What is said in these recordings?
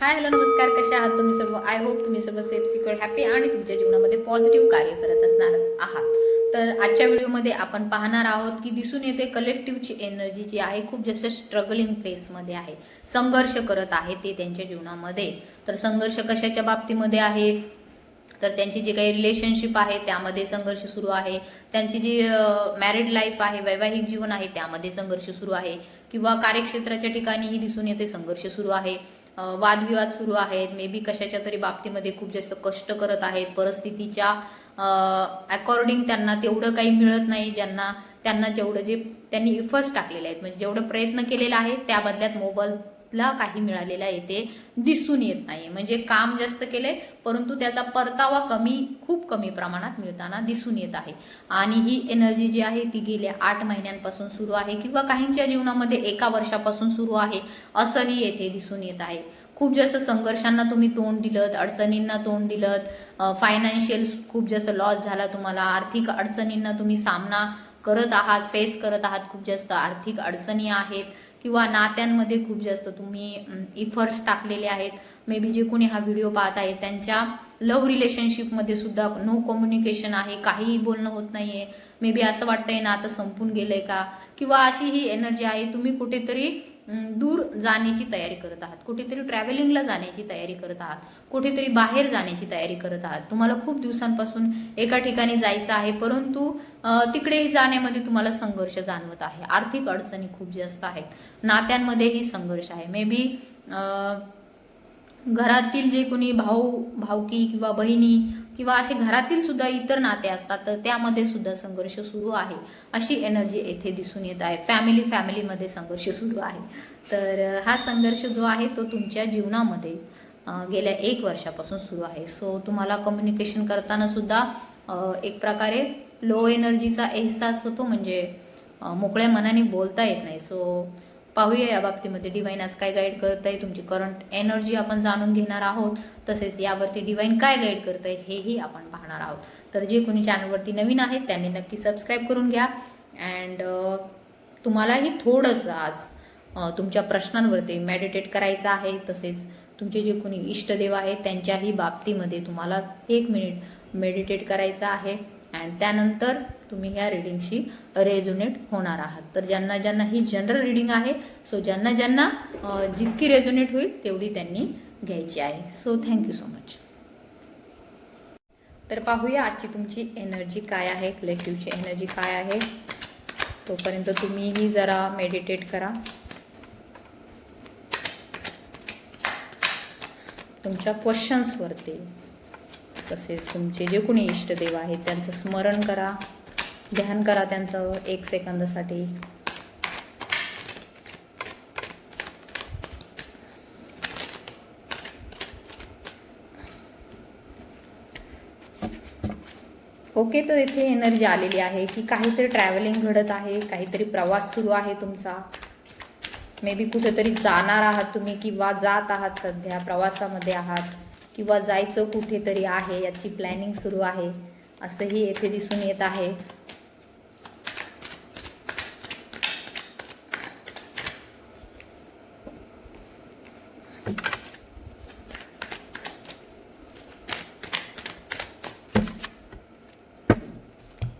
Hi hello नमस्कार कसे आहात तुम्ही सर्व? आय होप तुम्ही सर्व सेफ सिक्युअर हॅपी आणि तुमच्या जीवनामध्ये पॉझिटिव्ह कार्य करत असणार आहात. तर आजच्या व्हिडिओमध्ये आपण पाहणार आहोत की दिसून येते कलेक्टिव्हची एनर्जी जी आहे खूप जास्त स्ट्रगलिंग फेसमध्ये आहे. संघर्ष करत आहे ते त्यांच्या जीवनामध्ये. तर संघर्ष कशाच्या बाबतीमध्ये आहे? तर त्यांची जी काही रिलेशनशिप आहे त्यामध्ये संघर्ष सुरू आहे. त्यांची जी मॅरिड लाईफ आहे वैवाहिक जीवन आहे त्यामध्ये संघर्ष सुरू आहे. किंवा कार्यक्षेत्राच्या ठिकाणीही दिसून येते संघर्ष सुरू आहे. वादविवाद सुरू आहेत. मे बी कशाच्या तरी बाबतीमध्ये खूप जास्त कष्ट करत आहेत. परिस्थितीच्या अकॉर्डिंग त्यांना तेवढं काही मिळत नाही. ज्यांना त्यांना जेवढं जे त्यांनी इफर्ट्स टाकलेले आहेत. म्हणजे जेवढं प्रयत्न केलेला आहे त्या बदल्यात ला काही मिळालेला येते दिसून येत नाही म्हणजे काम जास्त केले परंतु त्याचा परतावा कमी खूप कमी प्रमाणात मिळताना दिसून येत आहे. आणि ही एनर्जी जी आहे ती गेल्या आठ महिन्यांपासून सुरू आहे किंवा काहींच्या जीवनामध्ये एका वर्षापासून सुरू आहे असंही येथे दिसून येत आहे. खूप जास्त संघर्षांना तुम्ही तोंड दिलं अडचणींना तोंड दिलं फायनान्शियल खूप जास्त लॉस झाला तुम्हाला आर्थिक अडचणींना तुम्ही सामना करत आहात फेस करत आहात खूप जास्त आर्थिक अडचणी आहेत. किंवा नात्यांमध्ये खूप जास्त तुम्ही इफर्ट्स टाकलेले आहेत. मे बी जे कोणी हा व्हिडिओ पाहत आहे त्यांच्या लव्ह रिलेशनशिपमध्ये सुद्धा नो कम्युनिकेशन आहे काहीही बोलणं होत नाही आहे मे बी असं वाटतंय ना आता संपून गेलंय का? किंवा अशी ही एनर्जी आहे तुम्ही कुठेतरी दूर जाण्याची तयारी करत आहात. कुठेतरी ट्रॅव्हलिंगला जाण्याची तयारी करत आहात. कुठेतरी बाहेर जाण्याची तयारी करत आहात. तुम्हाला खूप दिवसांपासून एका ठिकाणी जायचं आहे परंतु तिकडेही जाण्यामध्ये तुम्हाला संघर्ष जाणवत आहे. आर्थिक अडचणी खूप जास्त आहेत. नात्यांमध्येही संघर्ष आहे. मे बी घरातील जे कोणी भाऊ भावकी किंवा बहिणी किंवा असे घरातील सुद्धा इतर नाते असतात तर त्यामध्ये सुद्धा संघर्ष सुरू आहे. अशी एनर्जी येथे दिसून येत आहे. फॅमिली फॅमिलीमध्ये संघर्ष सुरू आहे. तर हा संघर्ष जो आहे तो तुमच्या जीवनामध्ये गेल्या एक वर्षापासून सुरू आहे. सो तुम्हाला कम्युनिकेशन करताना सुद्धा एक प्रकारे लो एनर्जीचा एहसास होतो. म्हणजे मोकळ्या मनाने बोलता येत नाही. सो पाहूया या बाबतीमध्ये. डिवाईन आज काय गाईड करत आहे तुमची करंट एनर्जी आपण जाणून घेणार आहोत. तसेच यावरती डिवाईन काय गाईड करत आहे हेही आपण पाहणार आहोत. तर जे कोणी चॅनलवरती नवीन आहेत त्यांनी नक्की सबस्क्राईब करून घ्या. अँड तुम्हालाही थोडंसं आज तुमच्या प्रश्नांवरती मेडिटेट करायचं आहे. तसेच तुमचे जे कोणी इष्टदेव आहेत त्यांच्याही बाबतीमध्ये तुम्हाला एक मिनिट मेडिटेट करायचं आहे. अँड त्यानंतर तुम्ही ह्या रिडिंगशी रेझोनेट होणार आहात. तर ज्यांना ज्यांना ही जनरल रिडिंग आहे सो ज्यांना ज्यांना जितकी रेझोनेट होईल तेवढी त्यांनी घ्यायची आहे. सो थँक्यू सो मच तर पाहूया आजची तुमची एनर्जी काय आहे कलेक्टिव्हची एनर्जी काय आहे. तोपर्यंत तुम्हीही जरा मेडिटेट करा. तुमच्या क्वेश्चन्सवरती तसेच तुमचे जे कोणी इष्टदेव आहेत त्यांचं स्मरण करा. ध्यान करा त्यांचं एक सेकंदासाठी. ओके तर इथे एनर्जी आलेली आहे की काहीतरी ट्रॅव्हलिंग घडत आहे काहीतरी प्रवास सुरू आहे तुमचा. मे बी कुठेतरी जाणार आहात तुम्ही किंवा जात आहात सध्या प्रवासामध्ये आहात. किंवा जायचं कुठेतरी आहे याची प्लॅनिंग सुरू आहे असंही येथे दिसून येत आहे.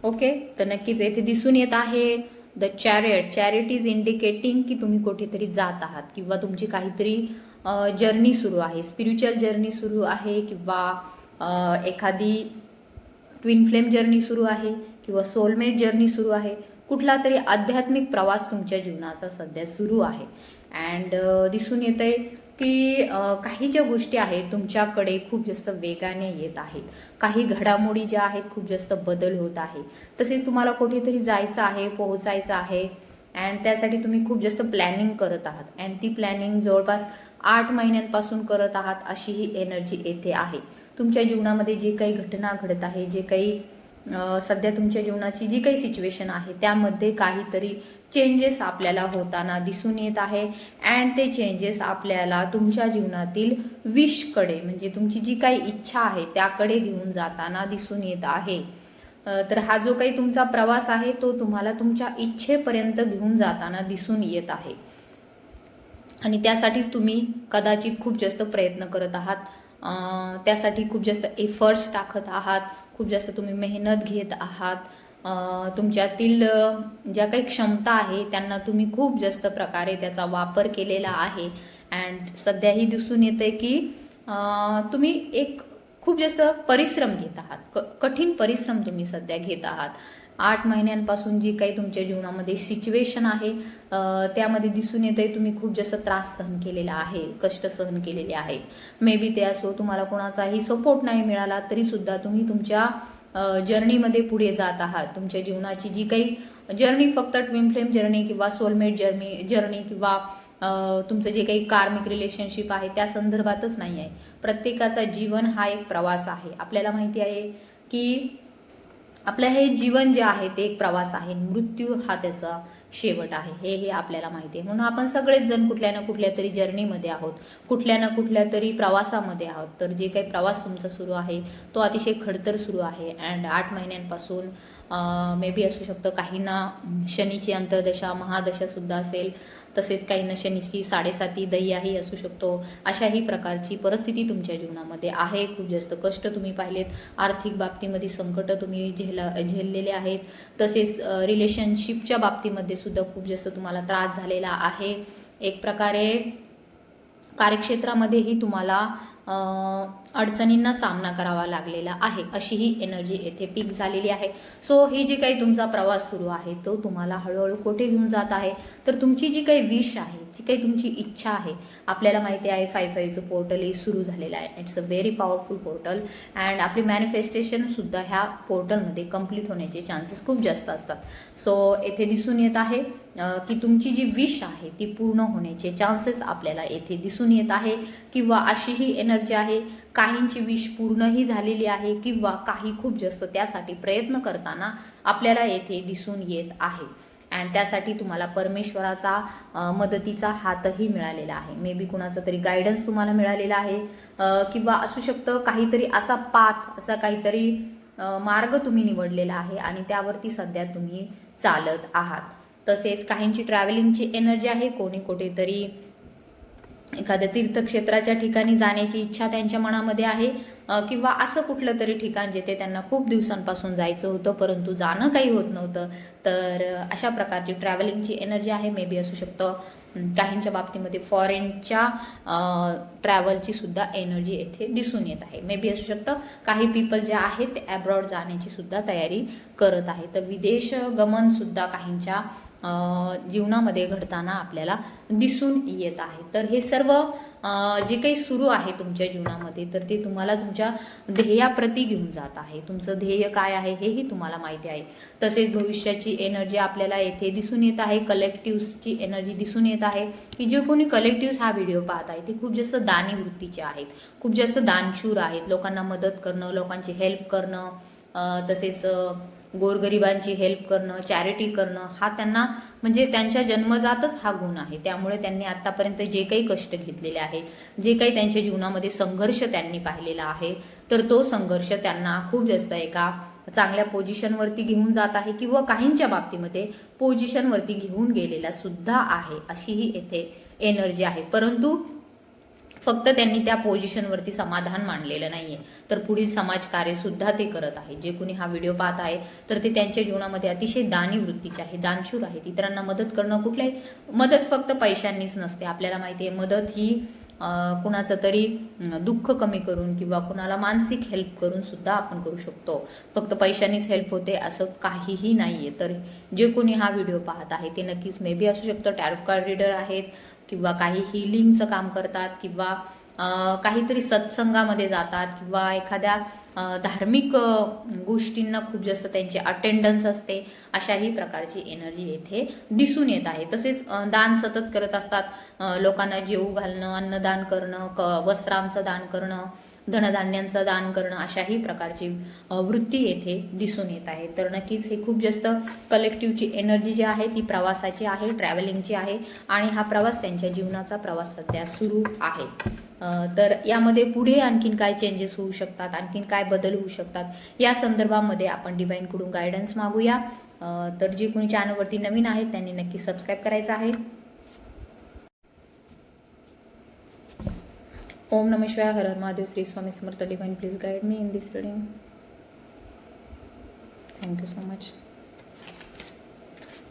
ओके तर नक्कीच येथे दिसून येत आहे the chariot chariot is indicating की तुम्ही कुठेतरी जात आहात किंवा तुमची काहीतरी जर्नी सुरू आहे. स्पिरिच्युअल जर्नी सुरू आहे किंवा एखादी ट्विन फ्लेम जर्नी सुरू आहे किंवा सोलमेट जर्नी सुरू आहे. कुठला तरी आध्यात्मिक प्रवास तुमच्या जीवनाचा सध्या सुरू आहे. अँड दिसून येत आहे की काही ज्या गोष्टी आहेत तुमच्याकडे खूप जास्त वेगाने येत आहेत. काही घडामोडी ज्या आहेत खूप जास्त बदल होत आहे. तसेच तुम्हाला कुठेतरी जायचं आहे पोहोचायचं आहे. अँड त्यासाठी तुम्ही खूप जास्त प्लॅनिंग करत आहात. अँड ती प्लॅनिंग जवळपास आठ महिन्यांपासून करत आहात अशी ही एनर्जी येथे आहे. तुमच्या जीवनामध्ये जे काही घटना घडत आहे जे काही सध्या तुमच्या जीवनाची जी काही सिच्युएशन आहे त्यामध्ये काहीतरी चेंजेस आपल्याला होताना दिसून येत आहे अँड ते चेंजेस आपल्याला तुमच्या जीवनातील विशकडे म्हणजे तुमची जी काही इच्छा आहे त्याकडे घेऊन जाताना दिसून येत आहे. तर हा जो काही तुमचा प्रवास आहे तो तुम्हाला तुमच्या इच्छेपर्यंत घेऊन जाताना दिसून येत आहे. आणि त्यासाठीच तुम्ही कदाचित खूप जास्त प्रयत्न करत आहात. त्यासाठी खूप जास्त एफर्ट्स टाकत आहात. खूप जास्त तुम्ही मेहनत घेत आहात. तुमच्यातील ज्या काही क्षमता आहे त्यांना तुम्ही खूप जास्त प्रकारे त्याचा वापर केलेला आहे. अँड सध्याही दिसून येते की तुम्ही एक खूप जास्त परिश्रम घेत आहात. क कठीण परिश्रम तुम्ही सध्या घेत आहात. आठ महिन्यांपासून जी काही तुमच्या जीवनामध्ये सिच्युएशन आहे त्यामध्ये दिसून येतं आहे तुम्ही खूप जास्त त्रास सहन केलेला आहे कष्ट सहन केलेले आहेत. मे बी ते असो तुम्हाला कोणाचाही सपोर्ट नाही मिळाला तरीसुद्धा तुम्ही तुमच्या जर्नीमध्ये पुढे जात आहात. तुमच्या जीवनाची जी काही जर्नी फक्त ट्विन फ्लेम जर्नी किंवा सोलमेट जर्नी जर्नी किंवा तुमचं जे काही कार्मिक रिलेशनशिप आहे त्या संदर्भातच नाही आहे प्रत्येकाचा जीवन हा एक प्रवास आहे. आपल्याला माहिती आहे की आपलं हे जीवन जे आहे ते एक प्रवास आहे. मृत्यू हा त्याचा शेवट आहे. हे हे आपल्याला माहिती आहे. म्हणून आपण सगळेच जण कुठल्या ना कुठल्या तरी जर्नीमध्ये आहोत. कुठल्या ना कुठल्या तरी प्रवासामध्ये आहोत. तर जे काही प्रवास तुमचा सुरू आहे तो अतिशय खडतर सुरू आहे. अँड आठ महिन्यांपासून मे बी असू शकतं काहींना शनीची अंतर्दशा महादशा सुद्धा असेल. तसेच काहींना शनीची साडेसाती दह्याही असू शकतो. अशाही प्रकारची परिस्थिती तुमच्या जीवनामध्ये आहे. खूप जास्त कष्ट तुम्ही पाहिलेत. आर्थिक बाबतीमध्ये संकट तुम्ही झेला झेललेले आहेत. तसेच रिलेशनशिपच्या बाबतीमध्ये सुद्धा खूप जास्त तुम्हाला त्रास झालेला आहे. एक प्रकारे कार्यक्षेत्रामध्येही तुम्हाला अडचणींना सामना करावा लागलेला आहे अशी ही एनर्जी येथे पीक झालेली आहे. सो ही जी काही तुमचा प्रवास सुरू आहे तो तुम्हाला हळूहळू कुठे घेऊन जात आहे? तर तुमची जी काही विश आहे जी काही तुमची इच्छा आहे आपल्याला माहिती आहे फाय फायचं पोर्टलही सुरू झालेलं आहे. It's a very powerful portal and आपली मॅनिफेस्टेशनसुद्धा ह्या पोर्टलमध्ये कंप्लीट होण्याचे चान्सेस खूप जास्त असतात. सो येथे दिसून येत आहे की तुमची जी विश आहे ती पूर्ण होण्याचे चान्सेस आपल्याला येथे दिसून येत आहे किंवा अशी ही एनर्जी आहे काहींची विष पूर्णही झालेली आहे किंवा काही खूप जास्त त्यासाठी प्रयत्न करताना आपल्याला येथे दिसून येत आहे. अँड त्यासाठी तुम्हाला परमेश्वराचा मदतीचा हातही मिळालेला आहे. मे बी कुणाचा तरी गायडन्स तुम्हाला मिळालेला आहे. किंवा असू शकतं काहीतरी असा पाथ असा काहीतरी मार्ग तुम्ही निवडलेला आहे आणि त्यावरती सध्या तुम्ही चालत आहात. तसेच काहींची ट्रॅव्हलिंगची एनर्जी आहे कोणी कुठेतरी एखाद्या तीर्थक्षेत्राच्या ठिकाणी जाण्याची इच्छा त्यांच्या मनामध्ये आहे किंवा असं कुठलं तरी ठिकाण जिथे त्यांना खूप दिवसांपासून जायचं होतं परंतु जाणं काही होत नव्हतं तर अशा प्रकारची ट्रॅव्हलिंगची एनर्जी आहे मे बी असू शकतं. काहींच्या बाबतीमध्ये फॉरेनच्या ट्रॅव्हलची सुद्धा एनर्जी येथे दिसून येत आहे. मे बी असू शकतं काही पीपल जे आहेत ते अब्रॉड जाण्याची सुद्धा तयारी करत आहे तर विदेश गमन सुद्धा काहींच्या जीवनामध्ये घडताना आपल्याला दिसून येत आहे. तर हे सर्व जे काही सुरू आहे तुमच्या जीवनामध्ये तर ते तुम्हाला तुमच्या ध्येयाप्रती घेऊन जात आहे. तुमचं ध्येय काय आहे हेही तुम्हाला माहिती आहे. तसेच भविष्याची एनर्जी आपल्याला येथे दिसून येत आहे. कलेक्टिव्सची एनर्जी दिसून येत आहे. की जे कोणी कलेक्टिव्स हा व्हिडिओ पाहत आहे ते खूप जास्त दानी वृत्तीचे आहेत. खूप जास्त दानशूर आहेत. लोकांना मदत करणं लोकांची हेल्प करणं तसेच गोरगरिबांची हेल्प करणं चॅरिटी करणं हा त्यांना म्हणजे त्यांच्या जन्मजातच हा गुण आहे. त्यामुळे त्यांनी आतापर्यंत जे काही कष्ट घेतलेले आहे जे काही त्यांच्या जीवनामध्ये संघर्ष त्यांनी पाहिलेला आहे तर तो संघर्ष त्यांना खूप जास्त एका चांगल्या पोझिशनवरती घेऊन जात आहे किंवा काहींच्या बाबतीमध्ये पोझिशनवरती घेऊन गेलेला सुद्धा आहे अशी ही येथे एनर्जी आहे. परंतु फक्त त्यांनी त्या पोझिशनवरती समाधान मानलेलं नाहीये. तर पुढील समाजकार्यसुद्धा ते करत आहे. जे कोणी हा व्हिडिओ पाहत आहे तर ते त्यांच्या जीवनामध्ये अतिशय दानी वृत्तीचे आहे दानशूर आहेत. इतरांना मदत करणं कुठल्याही मदत फक्त पैशांनीच नसते. आपल्याला माहिती आहे मदत ही कुणाचं तरी दुःख कमी करून किंवा कुणाला मानसिक हेल्प करून सुद्धा आपण करू शकतो. फक्त पैशांनीच हेल्प होते असं काहीही नाहीये. तर जे कोणी हा व्हिडिओ पाहत आहे ते नक्कीच मे बी असू शकतं. टॅरो कार्ड रीडर आहेत किंवा काही हिलिंगचं काम करतात किंवा काहीतरी सत्संगामध्ये जातात किंवा एखाद्या धार्मिक गोष्टींना खूप जास्त त्यांची अटेंडन्स असते अशाही प्रकारची एनर्जी येथे दिसून येत आहे. तसेच दान सतत करत असतात. लोकांना जेऊ घालणं अन्नदान करणं क वस्त्रांचं दान करणं धनधान्यांचं दान करणं अशाही प्रकारची वृत्ती येथे दिसून येत आहे. तर नक्कीच हे खूप जास्त कलेक्टिव्हची एनर्जी जी आहे ती प्रवासाची आहे ट्रॅव्हलिंगची आहे आणि हा प्रवास त्यांच्या जीवनाचा प्रवास सध्या सुरू आहे. तर यामध्ये पुढे आणखीन काय चेंजेस होऊ शकतात आणखीन काय बदल होऊ शकतात या संदर्भामध्ये आपण डिवाईनकडून गायडन्स मागूया. तर जे कोणी चॅनलवरती नवीन आहेत त्यांनी नक्की सबस्क्राईब करायचं आहे. ओम नम शिवाय हर हर Mahadev Shri Swami Samarth divine please guide me in this reading thank you so much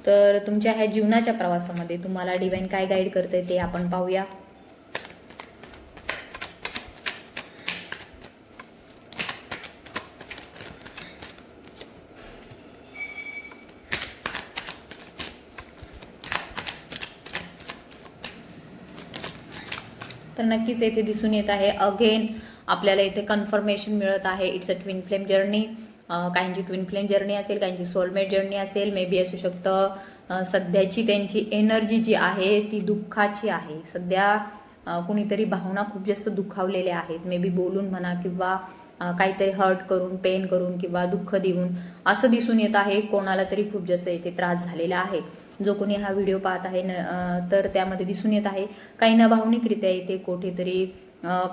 तर तुमच्या ह्या जीवनाच्या प्रवासामध्ये तुम्हाला डिवाईन काय गाईड करते ते आपण पाहूया. तर नक्कीच येथे दिसून येत आहे. अगेन आपल्याला इथे कन्फर्मेशन मिळत आहे. It's a twin flame journey काहींची ट्विन फ्लेम जर्नी असेल काहींची सोलमेट जर्नी असेल. मे बी असू शकतं सध्याची त्यांची एनर्जी जी आहे ती दुःखाची आहे. सध्या कुणीतरी भावना खूप जास्त दुखावलेल्या आहेत. मे बी बोलून म्हणा किंवा काहीतरी हर्ट करून पेन करून किंवा दुःख देऊन असं दिसून येत आहे. कोणाला तरी खूप जास्त इथे त्रास झालेला आहे. जो कोणी हा व्हिडिओ पाहत आहे न तर त्यामध्ये दिसून येत आहे. काही ना भावनिकरित्या इथे कुठेतरी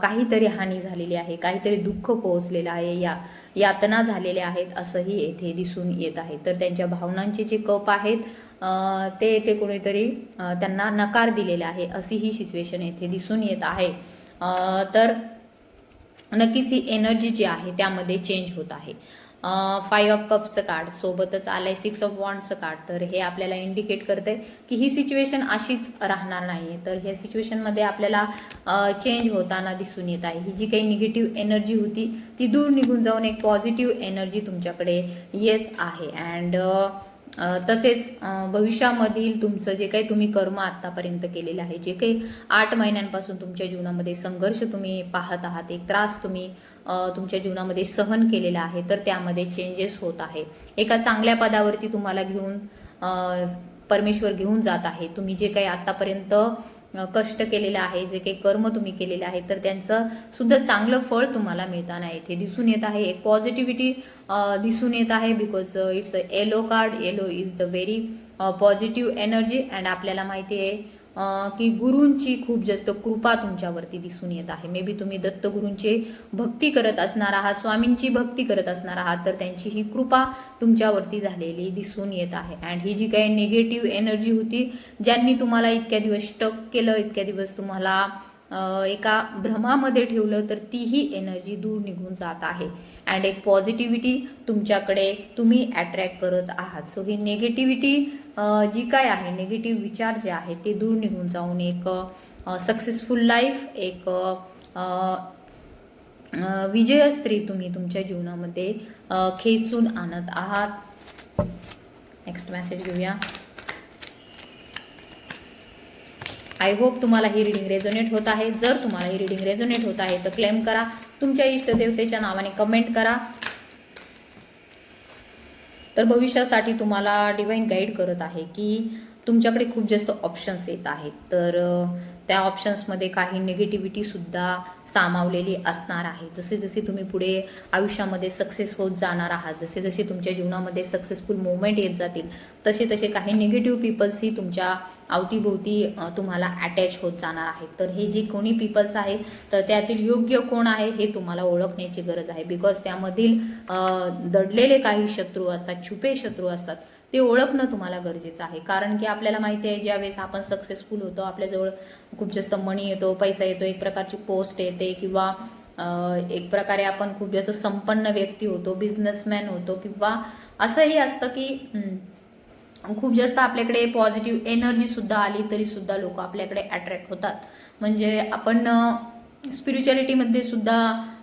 काहीतरी हानी झालेली आहे. काहीतरी दुःख पोहोचलेलं आहे. या यातना झालेल्या आहेत असंही येथे दिसून येत आहे. तर त्यांच्या भावनांचे जे कप आहेत ते येथे कोणीतरी त्यांना नकार दिलेला आहे. अशी ही सिच्युएशन येथे दिसून येत आहे. तर नक्कीच ही एनर्जी जी आहे त्यामध्ये चेंज होत आहे. फाईव्ह ऑफ कप्सचं कार्ड सोबतच आलंय सिक्स ऑफ वॉन्डचं कार्ड तर हे आपल्याला इंडिकेट करते की ही सिच्युएशन अशीच राहणार नाही तर ह्या सिच्युएशनमध्ये आपल्याला चेंज होताना दिसून येत आहे. ही जी काही निगेटिव्ह एनर्जी होती ती दूर निघून जाऊन एक पॉझिटिव्ह एनर्जी तुमच्याकडे येत आहे. अँड तसेच भविष्यामधील तुमचं जे काही तुम्ही कर्म आत्तापर्यंत केलेलं आहे जे काही आठ महिन्यांपासून तुमच्या जीवनामध्ये संघर्ष तुम्ही पाहत आहात एक त्रास तुम्ही तुमच्या जीवनामध्ये सहन केलेला आहे तर त्यामध्ये चेंजेस होत आहे. एका चांगल्या पदावरती तुम्हाला घेऊन परमेश्वर घेऊन जात आहे. तुम्ही जे काही आत्तापर्यंत कष्ट केलेलं आहे जे काही कर्म तुम्ही केलेले आहे तर त्यांचं सुद्धा चांगलं फळ तुम्हाला मिळताना येथे दिसून येत आहे. एक पॉझिटिव्हिटी दिसून येत आहे because it's a yellow card yellow is the very positive energy and आपल्याला माहिती आहे की गुरूंची खूप जास्त कृपा तुमच्यावरती दिसून येत आहे. मे बी तुम्ही दत्तगुरूंची भक्ती करत असणार आहात स्वामींची भक्ती करत असणार आहात तर त्यांची ही कृपा तुमच्यावरती झालेली दिसून येत आहे. अँड ही जी काही निगेटिव्ह एनर्जी होती ज्यांनी तुम्हाला इतक्या दिवस स्टक केलं इतक्या दिवस तुम्हाला एका भ्रमामध्ये ठेवलं तर तीही एनर्जी दूर निघून जात आहे. अँड एक पॉझिटिव्हिटी तुमच्याकडे तुम्ही अट्रॅक्ट करत आहात. सो ही निगेटिव्हिटी जी काय आहे नेगेटिव्ह विचार जे आहेत ते दूर निघून जाऊन एक सक्सेसफुल लाईफ एक विजय स्त्री तुम्ही तुमच्या जीवनामध्ये खेचून आणत आहात. नेक्स्ट मेसेज घेऊया. आय होप तुम्हाला ही रिडिंग रेझोनेट होत आहे. जर तुम्हाला ही रिडिंग रेझोनेट होत आहे तर क्लेम करा. तुमच्या इष्टदेवतेच्या नावाने कमेंट करा. तर भविष्यासाठी तुम्हाला डिवाईन गाईड करत आहे की तुमच्याकडे खूप जास्त ऑप्शन्स येत आहेत. तर त्या ऑप्शन्समध्ये काही निगेटिव्हिटीसुद्धा सामावलेली असणार आहे. जसे जसे तुम्ही पुढे आयुष्यामध्ये सक्सेस होत जाणार आहात जसे जसे तुमच्या जीवनामध्ये सक्सेसफुल मुवमेंट येत जातील तसे तसे काही निगेटिव्ह पीपल्सही तुमच्या अवतीभोवती तुम्हाला अटॅच होत जाणार आहेत. तर हे जे कोणी पीपल्स आहेत तर त्यातील योग्य कोण आहे हे तुम्हाला ओळखण्याची गरज आहे. बिकॉज त्यामधील दडलेले काही शत्रू असतात छुपे शत्रू असतात ते ओळखणं तुम्हाला गरजेचं आहे. कारण की आपल्याला माहिती आहे ज्यावेळेस आपण सक्सेसफुल होतो आपल्याजवळ खूप जास्त मनी येतो पैसा येतो एक प्रकारची पोस्ट येते किंवा एक प्रकारे आपण खूप जास्त संपन्न व्यक्ती होतो बिझनेसमॅन होतो किंवा असंही असतं की खूप जास्त आपल्याकडे पॉझिटिव्ह एनर्जी सुद्धा आली तरी सुद्धा लोक आपल्याकडे अट्रॅक्ट होतात. म्हणजे आपण स्पिरिच्युअलिटीमध्ये सुद्धा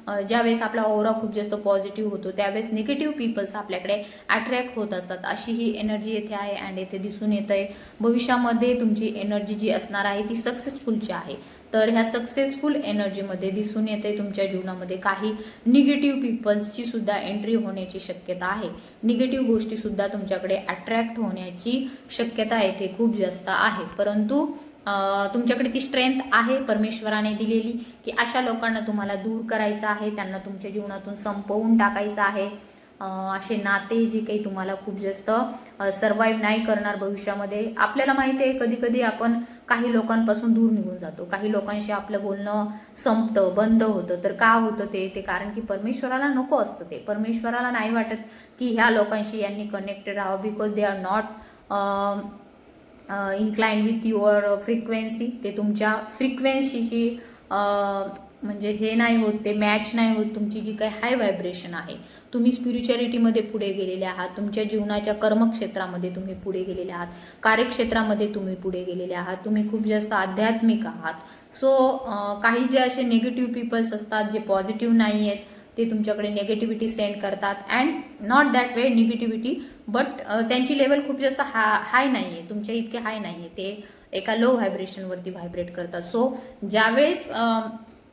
ज्यावेळेस आपला ओरा खूप जास्त पॉझिटिव्ह होतो त्यावेळेस निगेटिव्ह पीपल्स आपल्याकडे अट्रॅक्ट होत असतात. अशी ही एनर्जी येथे आहे अँड येथे दिसून येत आहे भविष्यामध्ये तुमची एनर्जी जी असणार आहे ती सक्सेसफुलची आहे. तर ह्या सक्सेसफुल एनर्जीमध्ये दिसून येते तुमच्या जीवनामध्ये काही निगेटिव्ह पीपल्सची सुद्धा एंट्री होण्याची शक्यता आहे. निगेटिव्ह गोष्टीसुद्धा तुमच्याकडे अट्रॅक्ट होण्याची शक्यता येथे खूप जास्त आहे. परंतु तुमच्याकडे ती स्ट्रेंथ आहे परमेश्वराने दिलेली की अशा लोकांना तुम्हाला दूर करायचं आहे त्यांना तुमच्या जीवनातून संपवून टाकायचं आहे. असे नाते जे काही तुम्हाला खूप जास्त सर्वाईव्ह नाही करणार भविष्यामध्ये. आपल्याला माहिती आहे कधी कधी आपण काही लोकांपासून दूर निघून जातो. काही लोकांशी आपलं बोलणं संपतं बंद होतं. तर का होतं ते? ते कारण की परमेश्वराला नको असतं ते. परमेश्वराला नाही वाटत की ह्या लोकांशी यांनी कनेक्टेड राहावं because they are not inclined with your frequency ते तुमच्या फ्रिक्वेन्सीशी म्हणजे हे नाही होत ते मॅच नाही होत तुमची जी काही हाय व्हायब्रेशन आहे तुम्ही स्पिरिच्युअलिटीमध्ये पुढे गेलेले आहात तुमच्या जीवनाच्या कर्मक्षेत्रामध्ये तुम्ही पुढे गेलेले आहात कार्यक्षेत्रामध्ये तुम्ही पुढे गेलेले आहात तुम्ही खूप जास्त आध्यात्मिक आहात. सो काही जे असे निगेटिव्ह पीपल्स असतात जे पॉझिटिव्ह नाही आहेत ते तुमच्याकडे निगेटिव्हिटी सेंड करतात and not that way negativity but त्यांची लेवल खूप जास्त हा हाय नाही आहे तुमच्या इतके हाय नाही आहे ते एका लो व्हायब्रेशनवरती व्हायब्रेट करतात. सो ज्यावेळेस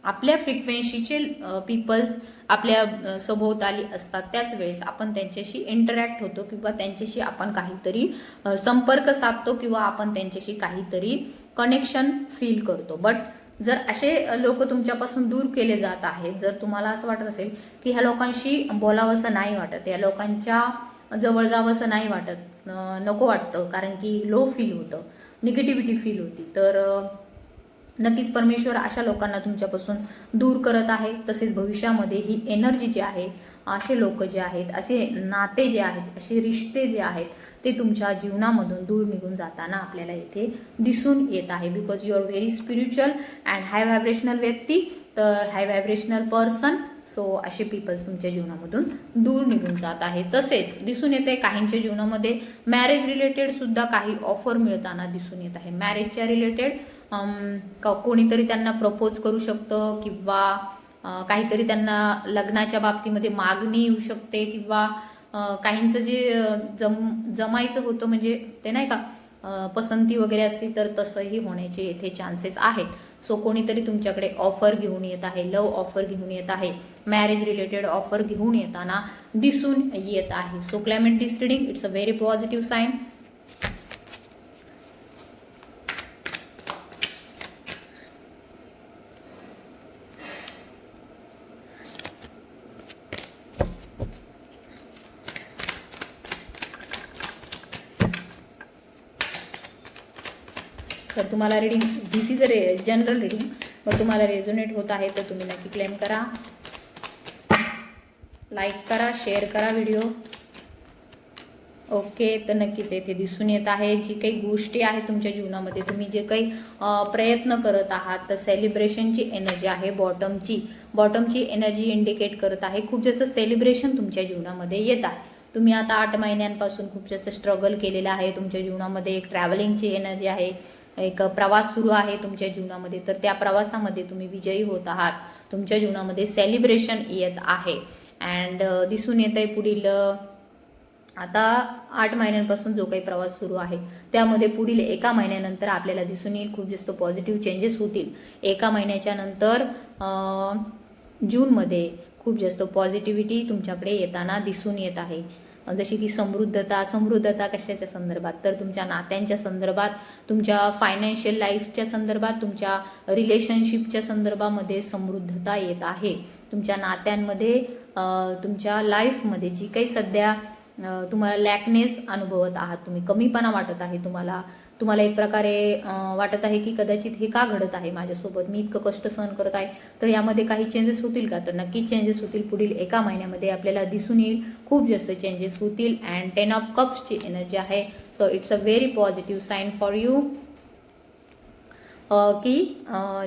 आपल्या फ्रिक्वेन्सीचे पीपल्स आपल्या सभोवताली असतात त्याच वेळेस आपण त्यांच्याशी इंटरॅक्ट होतो किंवा त्यांच्याशी आपण काहीतरी संपर्क साधतो किंवा आपण त्यांच्याशी काहीतरी कनेक्शन फील करतो. बट जर असे लोक तुमच्यापासून दूर केले जात आहेत जर तुम्हाला असं वाटत असेल की ह्या लोकांशी बोलावंसं नाही वाटत या लोकांच्या जवळ जावंसं नाही वाटत. नको वाटतं कारण की लो फील होतं. निगेटिव्हिटी फील होती. तर नक्कीच परमेश्वर अशा लोकांना तुमच्यापासून दूर करत आहे. तसेच भविष्यामध्ये ही एनर्जी जी आहे असे लोक जे आहेत असे नाते जे आहेत असे रिश्ते जे आहेत ते तुमच्या जीवनामधून दूर निघून जाताना आपल्याला इथे दिसून येत आहे. Because you are very spiritual and high vibrational व्यक्ती तर हाय व्हायब्रेशनल पर्सन सो असे पीपल्स तुमच्या जीवनामधून दूर निघून जात आहे तसेच दिसून येते काहींच्या जीवनामध्ये मॅरेज रिलेटेड सुद्धा काही ऑफर मिळताना दिसून येत आहे. मॅरेजच्या रिलेटेड कोणीतरी त्यांना प्रपोज करू शकतं किंवा काहीतरी त्यांना लग्नाच्या बाबतीमध्ये मागणी येऊ शकते किंवा काहींचं जे जम जमायचं होतं म्हणजे ते नाही का पसंती वगैरे असती तर तसंही होण्याचे येथे चान्सेस आहेत. सो कोणीतरी तुमच्याकडे ऑफर घेऊन येत आहे लव ऑफर घेऊन येत आहे मॅरेज रिलेटेड ऑफर घेऊन येताना दिसून येत आहे. So climate this reading it's a very positive sign तर तुम्हाला reading this is a ray general reading पण तुम्हाला रेझोनेट होत आहे तर तुम्ही नक्की क्लेम करा. लाईक करा शेअर करा व्हिडिओ ओके तर नक्कीच येथे दिसून येत आहे. जी काही गोष्टी आहेत तुमच्या जीवनामध्ये तुम्ही जे काही प्रयत्न करत आहात तर सेलिब्रेशनची एनर्जी आहे बॉटमची बॉटमची एनर्जी इंडिकेट करत आहे. खूप जास्त सेलिब्रेशन तुमच्या जीवनामध्ये येत आहे. तुम्ही आता आठ महिन्यांपासून खूप जास्त स्ट्रगल केलेलं आहे. तुमच्या जीवनामध्ये एक ट्रॅव्हलिंगची एनर्जी आहे. एक प्रवास सुरू आहे तुमच्या जीवनामध्ये. तर त्या प्रवासामध्ये तुम्ही विजयी होत आहात. तुमच्या जीवनामध्ये सेलिब्रेशन येत आहे. अँड दिसून येत आहे पुढील आता आठ महिन्यांपासून जो काही प्रवास सुरू आहे त्यामध्ये पुढील एका महिन्यानंतर आपल्याला दिसून येईल. खूप जास्त पॉझिटिव्ह चेंजेस होतील. एका महिन्याच्या नंतर जूनमध्ये खूप जास्त पॉझिटिव्हिटी तुमच्याकडे येताना दिसून येत आहे. जशी की समृद्धता समृद्धता कशाच्या संदर्भात? तर तुमच्या नात्यांच्या संदर्भात तुमच्या फायनान्शियल लाईफच्या संदर्भात तुमच्या रिलेशनशिपच्या संदर्भामध्ये समृद्धता येत आहे. तुमच्या नात्यांमध्ये तुमच्या लाईफमध्ये जी काही सध्या तुम्हाला लॅकनेस अनुभवत आहात तुम्ही कमीपणा वाटत आहे तुम्हाला तुम्हाला एक प्रकारे वाटत आहे की कदाचित हे का घडत आहे माझ्यासोबत? मी इतकं कष्ट सहन करत आहे. तर यामध्ये काही चेंजेस होतील का? तर नक्की चेंजेस होतील. पुढील एका महिन्यामध्ये आपल्याला दिसून येईल. खूप जास्त चेंजेस होतील. अँड टेन ऑफ कप्सची एनर्जी आहे. So it's a very positive sign for you की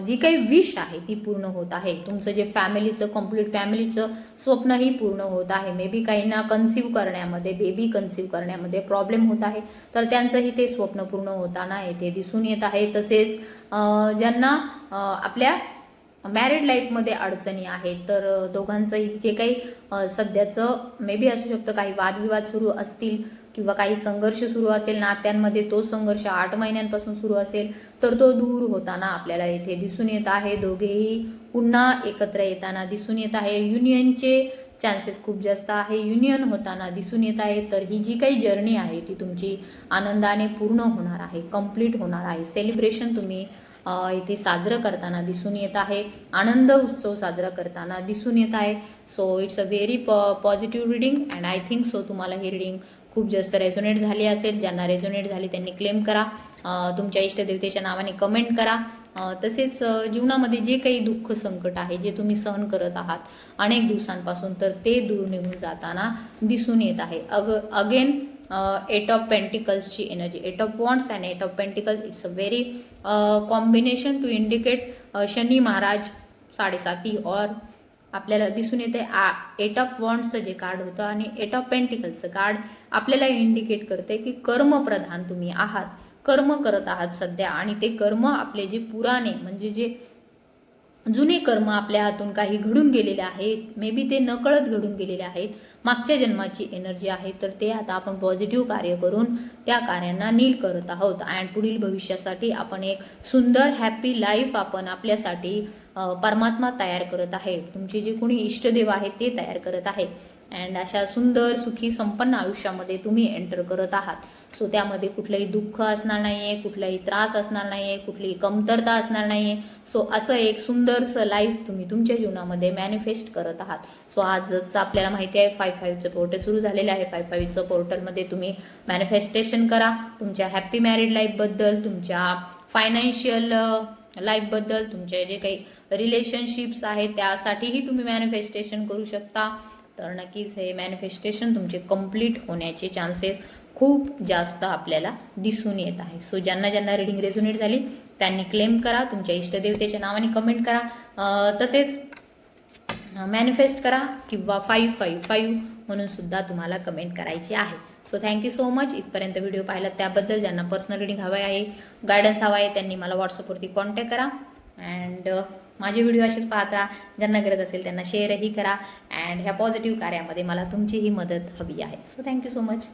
जी काही विश आहे ती पूर्ण होत आहे. तुमचं जे फॅमिलीचं कंप्लीट फॅमिलीचं स्वप्नही पूर्ण होत आहे. मे बी काहींना कन्सिव्ह करण्यामध्ये बेबी कन्सिव्ह करण्यामध्ये प्रॉब्लेम होत आहे. तर त्यांचंही ते स्वप्न पूर्ण होताना येथे दिसून येत आहे. तसेच ज्यांना आपल्या मॅरिड लाईफमध्ये अडचणी आहेत तर दोघांचंही जे काही सध्याचं मे बी असू शकतं काही वादविवाद सुरू असतील किंवा काही संघर्ष सुरू असेल नात्यांमध्ये तो संघर्ष आठ महिन्यांपासून सुरू असेल तर तो दूर होताना आपल्याला येथे दिसून येत आहे. दोघेही पुन्हा एकत्र येताना दिसून येत आहे. युनियनचे चान्सेस खूप जास्त आहे. युनियन होताना दिसून येत आहे. तर ही जी काही जर्नी आहे ती तुमची आनंदाने पूर्ण होणार आहे कंप्लीट होणार आहे. सेलिब्रेशन तुम्ही इथे साजरं करताना दिसून येत आहे. आनंद उत्सव साजरा करताना दिसून येत आहे. सो इट्स अ व्हेरी पॉ positive reading and I think so तुम्हाला ही रिडिंग खूप जास्त रेझोनेट झाली असेल. ज्यांना रेझोनेट झाली त्यांनी क्लेम करा. तुमच्या इष्टदेवतेच्या नावाने कमेंट करा. तसेच जीवनामध्ये जे काही दुःख संकट आहे जे तुम्ही सहन करत आहात अनेक दिवसांपासून तर ते दूर निघून जाताना दिसून येत आहे. अग again eight of पेंटिकल्सची energy eight of wands and eight of pentacles it's a very combination to indicate Shani Maharaj साडेसाती और आपल्याला दिसून येते आ एट ऑफ वॉन्डचं जे कार्ड होतं आणि एट ऑफ पेंटिकलचं कार्ड आपल्याला इंडिकेट करते की कर्मप्रधान तुम्ही आहात. कर्म करत आहात सध्या आणि ते कर्म आपले जे पुराणे म्हणजे जे जुने कर्म आपल्या हातून काही घडून गेलेले आहेत मे बी ते नकळत घडून गेलेले आहेत मागच्या जन्माची एनर्जी आहे तर ते आता आपण पॉझिटिव्ह कार्य करून त्या कार्यांना नील करत आहोत. अँड पुढील भविष्यासाठी आपण एक सुंदर हॅपी लाईफ आपण आपल्यासाठी परमात्मा तयार करत आहे. तुमचे जे कोणी इष्टदेव आहेत ते तयार करत आहे. अँड अशा सुंदर सुखी संपन्न आयुष्यामध्ये तुम्ही एंटर करत आहात. सो त्यामध्ये कुठलंही दुःख असणार नाही आहे कुठलाही त्रास असणार नाही आहे कुठलीही कमतरता असणार नाही आहे सो असं एक सुंदरसं लाईफ तुम्ही तुमच्या जीवनामध्ये मॅनिफेस्ट करत आहात. सो आजच आपल्याला माहिती आहे फाय फाईव्हचं पोर्टल सुरू झालेलं आहे. फाय फाईव्हचं पोर्टलमध्ये तुम्ही मॅनिफेस्टेशन करा. तुमच्या हॅप्पी मॅरिड लाईफबद्दल तुमच्या फायनान्शियल लाईफबद्दल तुमचे जे काही रिलेशनशिप्स आहेत त्यासाठीही तुम्ही मॅनिफेस्टेशन करू शकता. तर नक्कीच हे मॅनिफेस्टेशन तुमचे कंप्लीट होण्याचे चान्सेस खूप जास्त आपल्याला दिसून येत आहे. सो ज्यांना ज्यांना रिडिंग रेझोनेट झाली त्यांनी क्लेम करा तुमच्या इष्टदेवतेच्या नावाने कमेंट करा. तसेच मॅनिफेस्ट करा किंवा फाईव्ह फाईव्ह फाईव्ह म्हणून सुद्धा तुम्हाला कमेंट करायची आहे. So thank you so much इथपर्यंत व्हिडिओ पाहिला त्याबद्दल. ज्यांना पर्सनल रिडिंग हवं आहे गायडन्स हवा आहे त्यांनी मला व्हॉट्सअपवरती कॉन्टॅक्ट करा. अँड माझे व्हिडिओ असेच पाहता ज्यांना गरज असेल त्यांना शेअरही करा. अँड ह्या पॉझिटिव्ह कार्यामध्ये मला तुमचीही मदत हवी आहे. So thank you so much